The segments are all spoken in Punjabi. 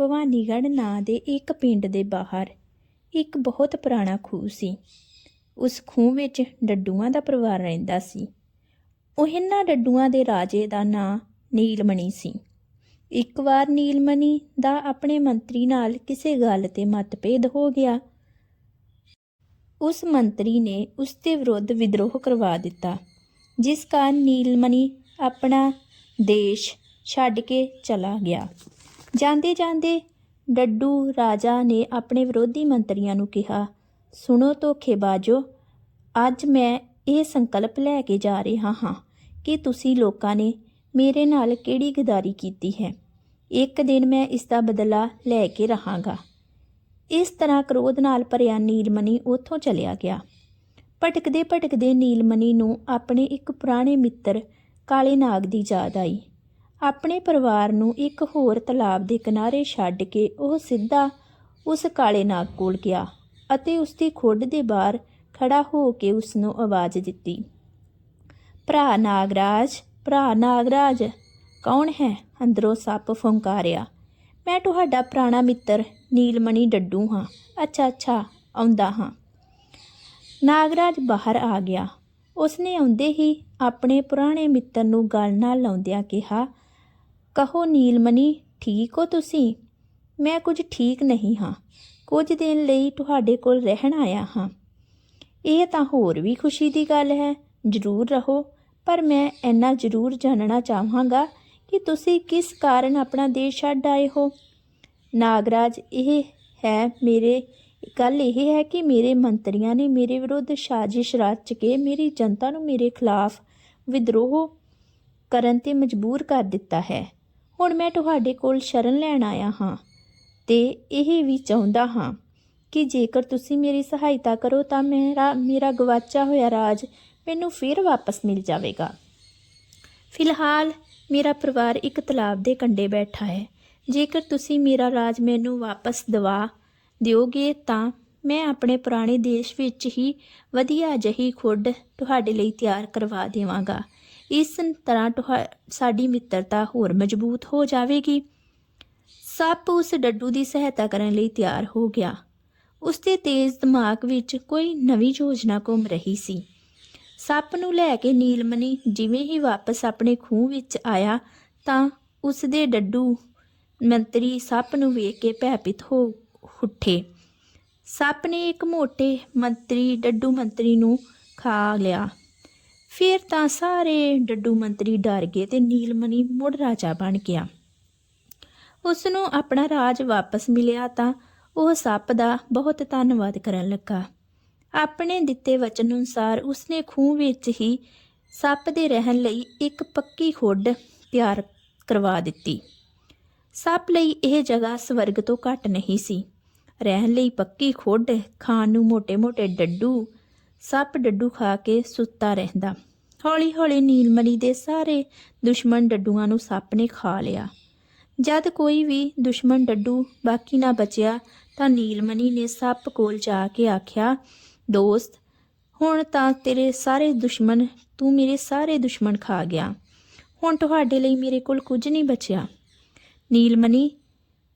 ਭਵਾਨੀਗੜ੍ਹ ਨਾਂ ਦੇ ਇੱਕ ਪਿੰਡ ਦੇ ਬਾਹਰ ਇੱਕ ਬਹੁਤ ਪੁਰਾਣਾ ਖੂਹ ਸੀ। ਉਸ ਖੂਹ ਵਿੱਚ ਡੱਡੂਆਂ ਦਾ ਪਰਿਵਾਰ ਰਹਿੰਦਾ ਸੀ। ਉਹ ਇਹਨਾਂ ਡੱਡੂਆਂ ਦੇ ਰਾਜੇ ਦਾ ਨਾਂ ਨੀਲਮਣੀ ਸੀ। ਇੱਕ ਵਾਰ ਨੀਲਮਣੀ ਦਾ ਆਪਣੇ ਮੰਤਰੀ ਨਾਲ ਕਿਸੇ ਗੱਲ ਤੇ ਮਤਭੇਦ ਹੋ ਗਿਆ। ਉਸ ਮੰਤਰੀ ਨੇ ਉਸ ਦੇ ਵਿਰੁੱਧ ਵਿਦਰੋਹ ਕਰਵਾ ਦਿੱਤਾ, ਜਿਸ ਕਾਰਨ ਨੀਲਮਣੀ ਆਪਣਾ ਦੇਸ਼ ਛੱਡ ਕੇ ਚਲਾ ਗਿਆ। ਜਾਂਦੇ ਜਾਂਦੇ ਡੱਡੂ ਰਾਜਾ ਨੇ ਆਪਣੇ ਵਿਰੋਧੀ ਮੰਤਰੀਆਂ ਨੂੰ ਕਿਹਾ, ਸੁਣੋ ਧੋਖੇਬਾਜ਼ੋ ਅੱਜ ਮੈਂ ਇਹ ਸੰਕਲਪ ਲੈ ਕੇ ਜਾ ਰਿਹਾ ਹਾਂ ਕਿ ਤੁਸੀਂ ਲੋਕਾਂ ਨੇ ਮੇਰੇ ਨਾਲ ਕਿਹੜੀ ਗਦਾਰੀ ਕੀਤੀ ਹੈ। ਇੱਕ ਦਿਨ ਮੈਂ ਇਸ ਦਾ ਬਦਲਾ ਲੈ ਕੇ ਰਹਾਂਗਾ ਇਸ ਤਰ੍ਹਾਂ ਕ੍ਰੋਧ ਨਾਲ ਭਰਿਆ ਨੀਲਮਣੀ ਉੱਥੋਂ ਚਲਿਆ ਗਿਆ। ਭਟਕਦੇ ਭਟਕਦੇ ਨੀਲਮਣੀ ਨੂੰ ਆਪਣੇ ਇੱਕ ਪੁਰਾਣੇ ਮਿੱਤਰ ਕਾਲੇ ਨਾਗ ਦੀ ਯਾਦ ਆਈ। ਆਪਣੇ ਪਰਿਵਾਰ ਨੂੰ ਇੱਕ ਹੋਰ ਤਲਾਬ ਦੇ ਕਿਨਾਰੇ ਛੱਡ ਕੇ ਉਹ ਸਿੱਧਾ ਉਸ ਕਾਲੇ ਨਾਗ ਕੋਲ ਗਿਆ ਅਤੇ ਉਸ ਦੀ ਖੁੱਡ ਦੇ ਬਾਹਰ ਖੜਾ ਹੋ ਕੇ ਉਸ ਨੂੰ ਆਵਾਜ਼ ਦਿੱਤੀ। ਭਰਾ ਨਾਗਰਾਜ ਭਰਾ ਨਾਗਰਾਜ, ਕੌਣ ਹੈ? ਅੰਦਰੋਂ ਸੱਪ ਫੁੰਕਾਰਿਆ। ਮੈਂ ਤੁਹਾਡਾ ਪੁਰਾਣਾ ਮਿੱਤਰ, ਨੀਲਮਣੀ ਡੱਡੂ ਹਾਂ। ਅੱਛਾ ਅੱਛਾ, ਆਉਂਦਾ ਹਾਂ। ਨਾਗਰਾਜ ਬਾਹਰ ਆ ਗਿਆ। ਉਸਨੇ ਆਉਂਦੇ ਹੀ ਆਪਣੇ ਪੁਰਾਣੇ ਮਿੱਤਰ ਨੂੰ ਗਲ ਨਾਲ ਲਾਉਂਦਿਆਂ ਕਿਹਾ ਕਹੋ, ਨੀਲਮਣੀ, ਠੀਕ ਹੋ ਤੁਸੀਂ? ਮੈਂ ਕੁਝ ਠੀਕ ਨਹੀਂ ਹਾਂ। ਕੁਝ ਦਿਨ ਲਈ ਤੁਹਾਡੇ ਕੋਲ ਰਹਿਣ ਆਇਆ ਹਾਂ। ਇਹ ਤਾਂ ਹੋਰ ਵੀ ਖੁਸ਼ੀ ਦੀ ਗੱਲ ਹੈ। ਜ਼ਰੂਰ ਰਹੋ, ਪਰ ਮੈਂ ਇੰਨਾ ਜ਼ਰੂਰ ਜਾਣਨਾ ਚਾਹਾਂਗਾ ਕਿ ਤੁਸੀਂ ਕਿਸ ਕਾਰਨ ਆਪਣਾ ਦੇਸ਼ ਛੱਡ ਆਏ ਹੋ। ਨਾਗਰਾਜ, ਇਹ ਹੈ ਮੇਰੇ, ਗੱਲ ਇਹ ਹੈ ਕਿ ਮੇਰੇ ਮੰਤਰੀਆਂ ਨੇ ਮੇਰੇ ਵਿਰੁੱਧ ਸਾਜ਼ਿਸ਼ ਰਚ ਕੇ ਮੇਰੀ ਜਨਤਾ ਨੂੰ ਮੇਰੇ ਖਿਲਾਫ ਵਿਦਰੋਹ ਕਰਨ ਤੇ ਮਜਬੂਰ ਕਰ ਦਿੱਤਾ ਹੈ। ਹੁਣ ਮੈਂ ਤੁਹਾਡੇ ਕੋਲ ਸ਼ਰਨ ਲੈਣ ਆਇਆ ਹਾਂ ਤੇ ਇਹ ਵੀ ਚਾਹੁੰਦਾ ਹਾਂ ਕਿ ਜੇਕਰ ਤੁਸੀਂ ਮੇਰੀ ਸਹਾਇਤਾ ਕਰੋ ਤਾਂ ਮੇਰਾ ਮੇਰਾ ਗਵਾਚਾ ਹੋਇਆ ਰਾਜ ਮੈਨੂੰ ਫਿਰ ਵਾਪਸ ਮਿਲ ਜਾਵੇਗਾ। ਫਿਲਹਾਲ ਮੇਰਾ ਪਰਿਵਾਰ ਇੱਕ ਤਲਾਬ ਦੇ ਕੰਢੇ ਬੈਠਾ ਹੈ। ਜੇਕਰ ਤੁਸੀਂ ਮੇਰਾ ਰਾਜ ਮੈਨੂੰ ਵਾਪਸ ਦਿਵਾ ਦਿਓਗੇ ਤਾਂ ਮੈਂ ਆਪਣੇ ਪੁਰਾਣੇ ਦੇਸ਼ ਵਿੱਚ ਹੀ ਵਧੀਆ ਜਹੀ ਖੁੱਡ ਤੁਹਾਡੇ ਲਈ ਤਿਆਰ ਕਰਵਾ ਦੇਵਾਂਗਾ। ਇਸ ਤਰ੍ਹਾਂ ਤੁਹਾ ਸਾਡੀ ਮਿੱਤਰਤਾ ਹੋਰ ਮਜ਼ਬੂਤ ਹੋ ਜਾਵੇਗੀ। ਸੱਪ ਉਸ ਡੱਡੂ ਦੀ ਸਹਾਇਤਾ ਕਰਨ ਲਈ ਤਿਆਰ ਹੋ ਗਿਆ। ਉਸ ਦੇ ਤੇਜ਼ ਦਿਮਾਗ ਵਿੱਚ ਕੋਈ ਨਵੀਂ ਯੋਜਨਾ ਘੁੰਮ ਰਹੀ ਸੀ। ਸੱਪ ਨੂੰ ਲੈ ਕੇ ਨੀਲਮਣੀ ਜਿਵੇਂ ਹੀ ਵਾਪਸ ਆਪਣੇ ਖੂਹ ਵਿੱਚ ਆਇਆ ਤਾਂ ਉਸ ਦੇ ਡੱਡੂ ਮੰਤਰੀ ਸੱਪ ਨੂੰ ਵੇਖ ਕੇ ਭੈਪਿਤ ਹੋ ਉੱਠੇ। ਸੱਪ ਨੇ ਇੱਕ ਮੋਟੇ ਮੰਤਰੀ, ਡੱਡੂ ਮੰਤਰੀ ਨੂੰ ਖਾ ਲਿਆ। ਫਿਰ ਤਾਂ ਸਾਰੇ ਡੱਡੂ ਮੰਤਰੀ ਡਰ ਗਏ ਤੇ ਨੀਲਮਣੀ ਮੁੜ ਰਾਜਾ ਬਣ ਗਿਆ। ਉਸ ਨੂੰ ਆਪਣਾ ਰਾਜ ਵਾਪਸ ਮਿਲਿਆ ਤਾਂ ਉਹ ਸੱਪ ਦਾ ਬਹੁਤ ਧੰਨਵਾਦ ਕਰਨ ਲੱਗਾ। ਆਪਣੇ ਦਿੱਤੇ ਵਚਨ ਅਨੁਸਾਰ ਉਸਨੇ ਖੂਹ ਵਿੱਚ ਹੀ ਸੱਪ ਦੇ ਰਹਿਣ ਲਈ ਇੱਕ ਪੱਕੀ ਖੁੱਡ ਤਿਆਰ ਕਰਵਾ ਦਿੱਤੀ। ਸੱਪ ਲਈ ਇਹ ਜਗ੍ਹਾ ਸਵਰਗ ਤੋਂ ਘੱਟ ਨਹੀਂ ਸੀ। ਰਹਿਣ ਲਈ ਪੱਕੀ ਖੁੱਡ, ਖਾਣ ਨੂੰ ਮੋٹے-ਮੋٹے ਡੱਡੂ, ਸੱਪ ਡੱਡੂ ਖਾ ਕੇ ਸੁੱਤਾ ਰਹਿੰਦਾ। ਹੌਲੀ-ਹੌਲੀ ਨੀਲਮਣੀ ਦੇ ਸਾਰੇ ਦੁਸ਼ਮਣ ਡੱਡੂਆਂ ਨੂੰ ਸੱਪ ਨੇ ਖਾ ਲਿਆ। ਜਦ ਕੋਈ ਵੀ ਦੁਸ਼ਮਣ ਡੱਡੂ ਬਾਕੀ ਨਾ ਬਚਿਆ ਤਾਂ ਨੀਲਮਣੀ ਨੇ ਸੱਪ ਕੋਲ ਜਾ ਕੇ ਆਖਿਆ, ਦੋਸਤ, ਹੁਣ ਤਾਂ ਤੇਰੇ ਸਾਰੇ ਦੁਸ਼ਮਣ, ਤੂੰ ਮੇਰੇ ਸਾਰੇ ਦੁਸ਼ਮਣ ਖਾ ਗਿਆ। ਹੁਣ ਤੁਹਾਡੇ ਲਈ ਮੇਰੇ ਕੋਲ ਕੁਝ ਨਹੀਂ ਬਚਿਆ। ਨੀਲਮਣੀ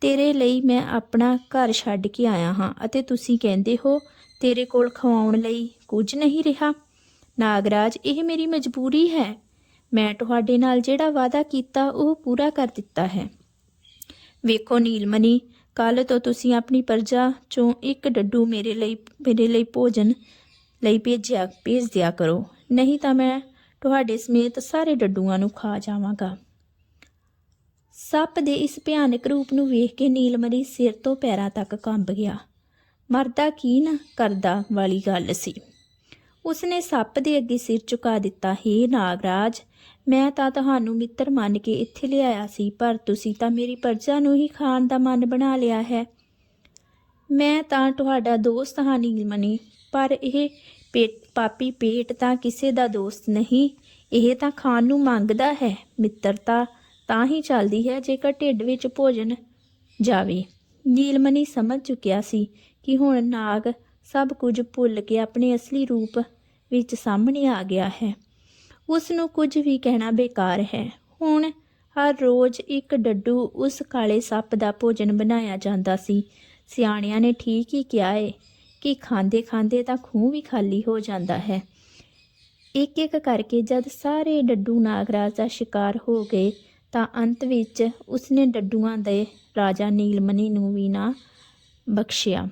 ਤੇਰੇ ਲਈ ਮੈਂ ਆਪਣਾ ਘਰ ਛੱਡ ਕੇ ਆਇਆ ਹਾਂ ਅਤੇ ਤੁਸੀਂ ਕਹਿੰਦੇ ਹੋ, ਤੇਰੇ ਕੋਲ ਖਵਾਉਣ ਲਈ ਕੁਝ ਨਹੀਂ ਰਿਹਾ। ਨਾਗਰਾਜ, ਇਹ ਮੇਰੀ ਮਜਬੂਰੀ ਹੈ। ਮੈਂ ਤੁਹਾਡੇ ਨਾਲ ਜਿਹੜਾ ਵਾਅਦਾ ਕੀਤਾ, ਉਹ ਪੂਰਾ ਕਰ ਦਿੱਤਾ ਹੈ। ਵੇਖੋ ਨੀਲਮਣੀ ਕੱਲ ਤੋਂ ਤੁਸੀਂ ਆਪਣੀ ਪਰਜਾ ਚੋਂ ਇੱਕ ਡੱਡੂ ਮੇਰੇ ਲਈ ਮੇਰੇ ਲਈ ਭੋਜਨ ਲਈ ਭੇਜਿਆ, ਭੇਜ ਦਿਆ ਕਰੋ। ਨਹੀਂ ਤਾਂ ਮੈਂ ਤੁਹਾਡੇ ਸਮੇਤ ਸਾਰੇ ਡੱਡੂਆਂ ਨੂੰ ਖਾ ਜਾਵਾਂਗਾ। ਸੱਪ ਦੇ ਇਸ ਭਿਆਨਕ ਰੂਪ ਨੂੰ ਵੇਖ ਕੇ ਨੀਲਮਣੀ ਸਿਰ ਤੋਂ ਪੈਰਾਂ ਤੱਕ ਕੰਬ ਗਿਆ। ਮਰਦਾ ਕੀ ਨਾ ਕਰਦਾ ਵਾਲੀ ਗੱਲ ਸੀ। ਉਸਨੇ ਸੱਪ ਦੇ ਅੱਗੇ ਸਿਰ ਝੁਕਾ ਦਿੱਤਾ, ਹੇ ਨਾਗਰਾਜ, ਮੈਂ ਤਾਂ ਤੁਹਾਨੂੰ ਮਿੱਤਰ ਮੰਨ ਕੇ ਇੱਥੇ ਲਿਆਇਆ ਸੀ, ਪਰ ਤੁਸੀਂ ਤਾਂ ਮੇਰੀ ਪਰਜਾ ਨੂੰ ਹੀ ਖਾਣ ਦਾ ਮਨ ਬਣਾ ਲਿਆ ਹੈ। ਮੈਂ ਤਾਂ ਤੁਹਾਡਾ ਦੋਸਤ ਹਾਂ ਨੀਲਮਣੀ, ਪਰ ਇਹ ਪੇਟ, ਪਾਪੀ ਪੇਟ ਤਾਂ ਕਿਸੇ ਦਾ ਦੋਸਤ ਨਹੀਂ, ਇਹ ਤਾਂ ਖਾਣ ਨੂੰ ਮੰਗਦਾ ਹੈ, ਮਿੱਤਰਤਾ ਤਾਂ ਹੀ ਚੱਲਦੀ ਹੈ ਜੇਕਰ ਢਿੱਡ ਵਿੱਚ ਭੋਜਨ ਜਾਵੇ। ਨੀਲਮਣੀ ਸਮਝ ਚੁੱਕਿਆ ਸੀ ਕਿ ਹੁਣ ਨਾਗ ਸਭ ਕੁਝ ਭੁੱਲ ਕੇ ਆਪਣੇ ਅਸਲੀ ਰੂਪ ਵਿੱਚ ਸਾਹਮਣੇ ਆ ਗਿਆ ਹੈ। ਉਸ ਨੂੰ ਕੁਝ ਵੀ ਕਹਿਣਾ ਬੇਕਾਰ ਹੈ। ਹੁਣ ਹਰ ਰੋਜ਼ ਇੱਕ ਡੱਡੂ ਉਸ ਕਾਲੇ ਸੱਪ ਦਾ ਭੋਜਨ ਬਣਾਇਆ ਜਾਂਦਾ ਸੀ। ਸਿਆਣਿਆਂ ਨੇ ਠੀਕ ਹੀ ਕਿਹਾ ਏ ਕਿ ਖਾਂਦੇ ਖਾਂਦੇ ਤਾਂ ਖੂਹ ਵੀ ਖਾਲੀ ਹੋ ਜਾਂਦਾ ਹੈ। ਇੱਕ ਇੱਕ ਕਰਕੇ ਜਦ ਸਾਰੇ ਡੱਡੂ ਨਾਗਰਾਜ ਦਾ ਸ਼ਿਕਾਰ ਹੋ ਗਏ ਤਾਂ ਅੰਤ ਵਿੱਚ ਉਸਨੇ ਡੱਡੂਆਂ ਦੇ ਰਾਜਾ ਨੀਲਮਣੀ ਨੂੰ ਵੀ ਨਾ ਬਖਸ਼ਿਆ।